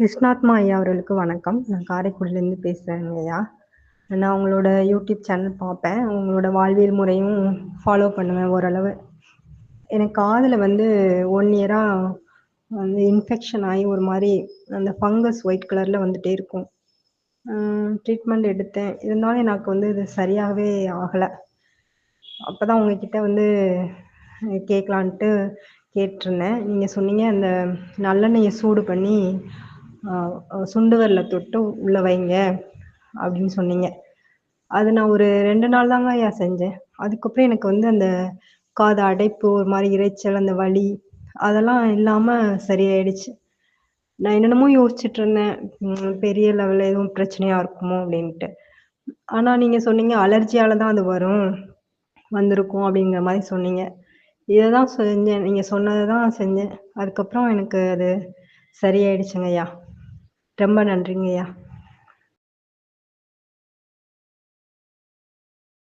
கிருஷ்ணாத்மா ஐயா அவர்களுக்கு வணக்கம். நான் காரைக்குடிலேருந்து பேசுகிறேங்க ஐயா. நான் உங்களோட யூடியூப் சேனல் பார்ப்பேன். உங்களோட வாழ்வியல் முறையும் ஃபாலோ பண்ணுவேன் ஓரளவு. எனக்கு காதில் வந்து ஒன் இயராக வந்து இன்ஃபெக்ஷன் ஆகி ஒரு மாதிரி அந்த ஃபங்கஸ் ஒயிட் கலரில் வந்துகிட்டே இருக்கும். ட்ரீட்மெண்ட் எடுத்தேன். இருந்தாலும் எனக்கு வந்து இது சரியாகவே ஆகலை அப்போ தான் உங்ககிட்ட வந்து கேட்கலான்ட்டு கேட்டிருந்தேன். நீங்கள் சொன்னீங்க, "அந்த நல்லெண்ணெயை சூடு பண்ணி சுண்டு தொட்டு உள்ள வைங்க" அப்படின்னு சொன்னீங்க. அது நான் ஒரு ரெண்டு நாள் தாங்க ஐயா செஞ்சேன். அதுக்கப்புறம் எனக்கு வந்து அந்த காது அடைப்பு, ஒரு மாதிரி இரைச்சல், அந்த வலி அதெல்லாம் இல்லாம சரியாயிடுச்சு. நான் என்னென்னமோ யோசிச்சுட்டு இருந்தேன் பெரிய லெவல்ல எதுவும் பிரச்சனையா இருக்குமோ அப்படின்ட்டு. ஆனா நீங்க சொன்னீங்க, "அலர்ஜியால தான் அது வரும். வந்திருக்கும்" அப்படிங்கிற மாதிரி சொன்னீங்க. இதை தான் செஞ்சேன். நீங்க சொன்னதை தான் செஞ்சேன். அதுக்கப்புறம் எனக்கு அது சரியாயிடுச்சுங்க ஐயா. ரொம்ப நன்றிங்கய்யா.